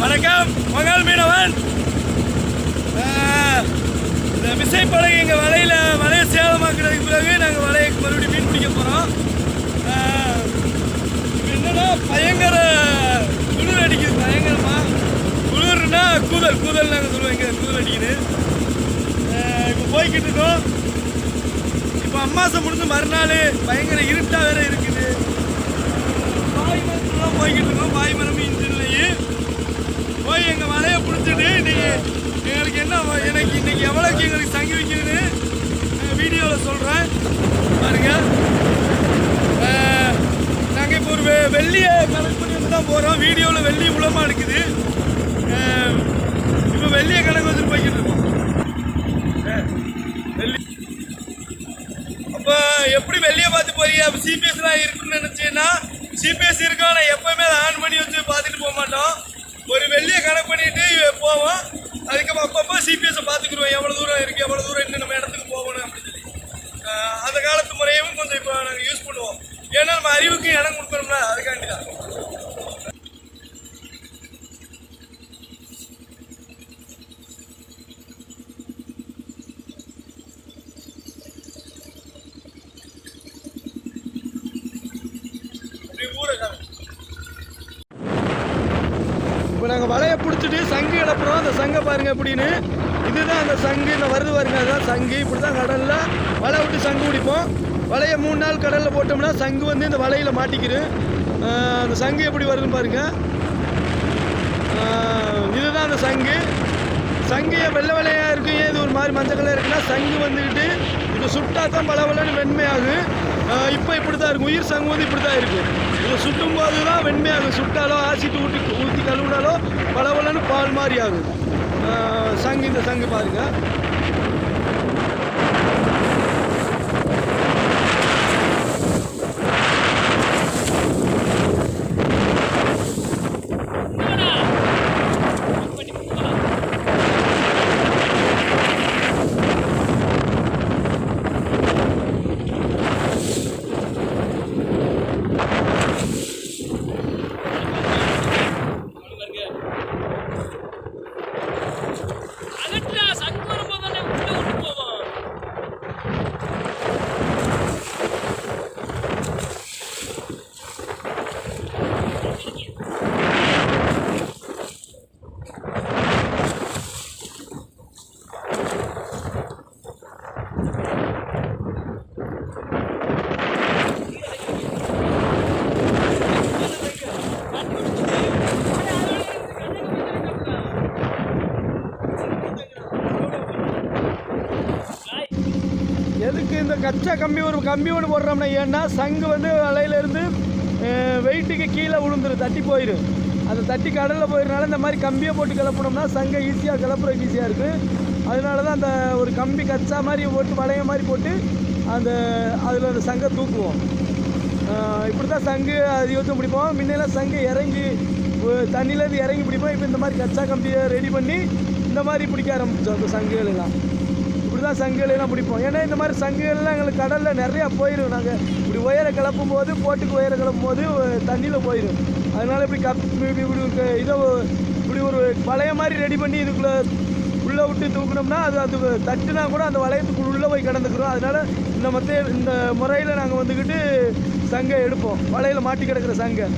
வணக்கம் மகால் மீனவன். இந்த விசைப்படகு எங்கள் வலையில் வலையை சேதமாக்குறதுக்கு பிறகு நாங்கள் வலையை மறுபடியும் மீன் பிடிக்க போகிறோம் என்னென்னா பயங்கர குளிர் அடிக்குது பயங்கரமாக குளிர்னா கூதல் கூதல் நாங்கள் சொல்லுவோம் இங்கே கூதல் அடிக்குது. இப்போ போய்கிட்டு இருக்கோம். இப்போ அம்மாசை முடிஞ்சு மறுநாள் பயங்கர இருட்டாக வேறு இருக்குது பாய்மரத்துலாம் போய்கிட்டு இருக்கோம் பாய்மரம் இன்ஜின்லையே போய் எங்கள் வலையை பிடிச்சிட்டு இன்னைக்கு எங்களுக்கு என்ன வ- எனக்கு இன்னைக்கு எவ்வளோக்கு எங்களுக்கு சங்கி வைக்குதுன்னு வீடியோவில் சொல்கிறேன் பாருங்க நாங்கள் இப்போ ஒரு வெ- வெள்ளியை கணக்கு பண்ணி வந்து தான் போகிறோம் வீடியோவில் வெள்ளி உலமாக இருக்குது இப்போ வெள்ளியை கணக்கு வந்து போய்கிட்டு இருக்கோம். வெள்ளி அப்போ எப்படி வெளியே பார்த்து போறீங்க? அப்போ சிபிஎஸ்லாம் இருக்குன்னு நினச்சீங்கன்னா சிபிஎஸ் இருக்கும் ஆனால் எப்போவுமே அதை ஆன் பண்ணி வச்சு பார்த்துட்டு போக மாட்டோம். ஒரு வெள்ளியை கணக்கு பண்ணிட்டு போவோம். அதுக்கப்புறம் அப்பப்போ சிபிஎஸ்ஸை பார்த்துக்குருவோம் எவ்வளோ தூரம் இருக்குது எவ்வளோ தூரம் இன்னும் நம்ம இடத்துக்கு போகணும் அப்படின்னு சொல்லி. அந்த காலத்து முறையும் கொஞ்சம் இப்போ நாங்கள் யூஸ் பண்ணுவோம். ஏன்னா நம்ம அறிவுக்கு இடம் கொடுக்கணும்னா அதுக்காண்டி தான் இப்படி ஊரை காமி. இப்போ நாங்கள் வலையை பிடிச்சிட்டு சங்கு கிளப்புறோம் அந்த சங்கை பாருங்கள் எப்படின்னு. இதுதான் அந்த சங்கு. இந்த வருது பாருங்க அதுதான் சங்கு. இப்படி தான் கடலில் வலை விட்டு சங்கு பிடிப்போம் வலையை மூணு நாள் கடலில் போட்டோம்னா சங்கு வந்து இந்த வலையில் மாட்டிக்கிது அந்த சங்கு எப்படி வருதுன்னு பாருங்கள் இதுதான் அந்த சங்கு. சங்கு வெள்ளை வெள்ளையாக இருக்கும் ஏன் இது ஒரு மாதிரி மஞ்சள் கலர் இருக்குன்னா சங்கு வந்துக்கிட்டு இது சுட்டா தான் பளபளன்னு வெண்மையாகும் இப்போ இப்படி தான் இருக்கும். உயிர் சங்கு வந்து இப்படி தான் இருக்கும். இது சுட்டும் போது தான் வெண்மையாகும் சுட்டாலோ ஆசிட்டு ஊட்டி ஊற்றி கழுவினாலோ பளபளன்னு பால் மாதிரி ஆகும் சங்கு இந்த சங்கு பாருங்கள் இந்த கச்சா கம்பி ஒரு கம்பி ஒன்று போடுறோம்னா ஏன்னா சங்கு வந்து வலையிலேருந்து வெயிட்டுக்கு கீழே விழுந்துரும் தட்டி போயிடும் அது தட்டி கடலில் போயிருனால இந்த மாதிரி கம்பியை போட்டு கிளப்பினோம்னா சங்கை ஈஸியாக கிளப்புறதுக்கு ஈஸியாக இருக்குது அதனால தான் அந்த ஒரு கம்பி கச்சா மாதிரி போட்டு வளைய மாதிரி போட்டு அந்த அதில் அந்த சங்கை தூக்குவோம். இப்படி தான் சங்கு அது அதிகத்தும் பிடிப்போம். முன்னெல்லாம் சங்கு இறங்கி தண்ணியிலேருந்து இறங்கி பிடிப்போம். இப்போ இந்த மாதிரி கச்சா கம்பியை ரெடி பண்ணி இந்த மாதிரி பிடிக்க ஆரம்பிச்சோம் அந்த சங்குகள் எல்லாம் இப்படி தான் சங்குகளெல்லாம் பிடிப்போம். ஏன்னா இந்த மாதிரி சங்குகள்லாம் எங்களுக்கு கடலில் நிறையா போயிடும் நாங்கள் இப்படி உயர கிளப்பும் போது போட்டுக்கு உயர கிளப்பும் போது தண்ணியில் போயிடும் அதனால இப்படி கப் இப்படி இப்படி ஒரு இதை இப்படி ஒரு வளைய மாதிரி ரெடி பண்ணி இதுக்குள்ளே உள்ளே விட்டு தூக்குனோம்னா அது அது தட்டுனா கூட அந்த வளையத்துக்குள்ள உள்ளே போய் கிடந்துக்கிறோம். அதனால் இந்த மற்ற இந்த முறையில் நாங்கள் வந்துக்கிட்டு சங்கை எடுப்போம். வலையில் மாட்டி கிடக்கிற சங்கை.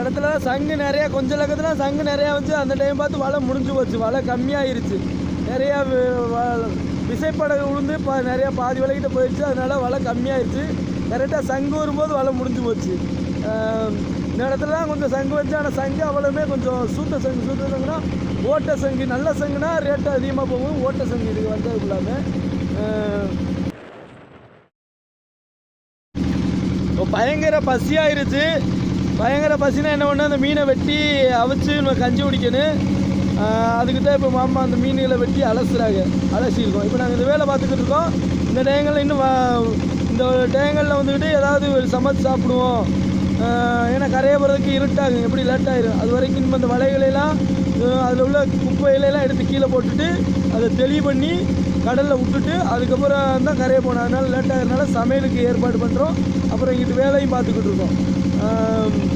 இடத்துல சங்கு நிறைய கொஞ்ச லக்கத்துல சங்கு நிறையா வச்சு அந்த டைம் பார்த்து வலை முடிஞ்சு போச்சு. வலை கம்மியாயிருச்சு. நிறையா விசைப்படகு விழுந்து இப்போ நிறையா பாதி விலைக்கிட்ட போயிடுச்சு. அதனால வலை கம்மியாயிருச்சு. கரெக்டாக சங்கு வரும்போது வலை முடிஞ்சு போச்சு. இந்த இடத்துல தான் கொஞ்சம் சங்கு வச்சு ஆனால் சங்கு அவ்வளவுமே கொஞ்சம் சூத்த சங்கு சூத்த சங்குனா ஓட்ட சங்கு நல்ல சங்குனா ரேட்டு அதிகமாக போகும். ஓட்ட சங்கு இதுக்கு இல்லாமல் இப்போ பயங்கர பசியாயிருச்சு. பயங்கர பசினா என்ன பண்ண அந்த மீனை வெட்டி அவிச்சு நம்ம கஞ்சி குடிக்கணும். அதுக்கு தான் இப்போ மாமா அந்த மீன்களை வெட்டி அலசுறாங்க. அலசியிருக்கோம். இப்போ நாங்கள் இந்த வேலை பார்த்துக்கிட்டு இருக்கோம். இந்த டயங்களில் இன்னும் இந்த டயங்களில் வந்துக்கிட்டு ஏதாவது ஒரு சமைச்சு சாப்பிடுவோம். ஏன்னா கரையை போகிறதுக்கு இருட்டாகும் எப்படி லேட் ஆயிரும். அது வரைக்கும் நம்ம இந்த வலைகளெல்லாம் அதில் உள்ள குப்பையிலெல்லாம் எடுத்து கீழே போட்டுட்டு அதை தெளி பண்ணி கடலில் விட்டுட்டு அதுக்கப்புறம் தான் கரையை போனோம் அதனால் லேட் ஆகிறதுனால சமையலுக்கு ஏற்பாடு பண்ணுறோம் அப்புறம் இங்கிட்டு வேலையும் பார்த்துக்கிட்டு இருக்கோம். Um,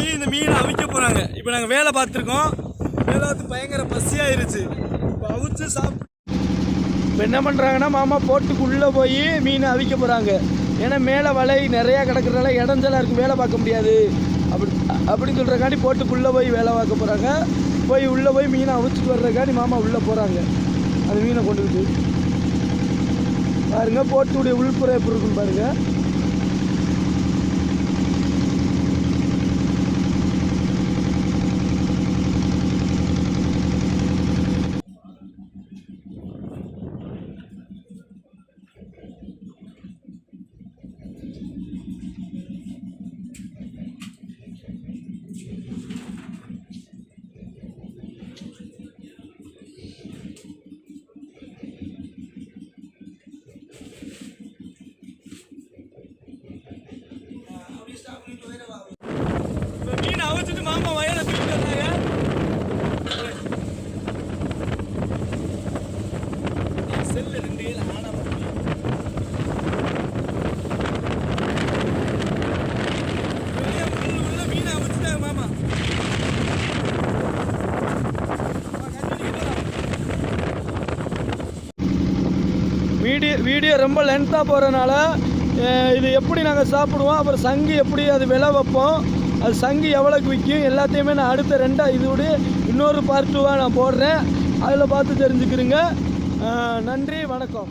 போய் இந்த மீனை அவிக்க போகிறாங்க இப்போ நாங்கள் வேலை பார்த்துருக்கோம். வேலை பார்த்து பயங்கர பசியாயிருச்சு இப்போ அவிச்சு சாப்பிட்டு இப்போ என்ன பண்ணுறாங்கன்னா மாமா போட்டுக்குள்ளே போய் மீனை அவிக்க போகிறாங்க ஏன்னா மேலே வலை நிறையா கிடக்கிறதால இடஞ்சலாக இருக்குது வேலை பார்க்க முடியாது. அப்படி அப்படின்னு சொல்கிறக்காண்டி போட்டுக்குள்ளே போய் வேலை பார்க்க போகிறாங்க போய் உள்ளே போய் மீனை அவிச்சிட்டு வர்றக்காண்டி மாமா உள்ளே போகிறாங்க அந்த மீனை கொண்டுக்கிட்டு பாருங்கள் போட்டுடைய உள்புற எப்படி இருக்குன்னு பாருங்கள் இப்போ மீன் அவிச்சிட்டு மாமா வயலை தூக்கிட்டு வந்தாங்க செல்லு ரெண்டு கையில் ஆனா உள்ள மீனை அவிச்சிட்டாங்க மாமா வீடியோ வீடியோ ரொம்ப லென்த்தாக போகிறனால இது எப்படி நாங்கள் சாப்பிடுவோம் அப்புறம் சங்கு எப்படி அது விலை வைப்போம் அது சங்கு எவ்வளோக்கு விற்கும் எல்லாத்தையுமே நான் அடுத்த ரெண்டாக இதோடைய இன்னொரு பார்ட்டுவாக நான் போடுறேன். அதில் பார்த்து தெரிஞ்சுக்கிறேங்க நன்றி வணக்கம்.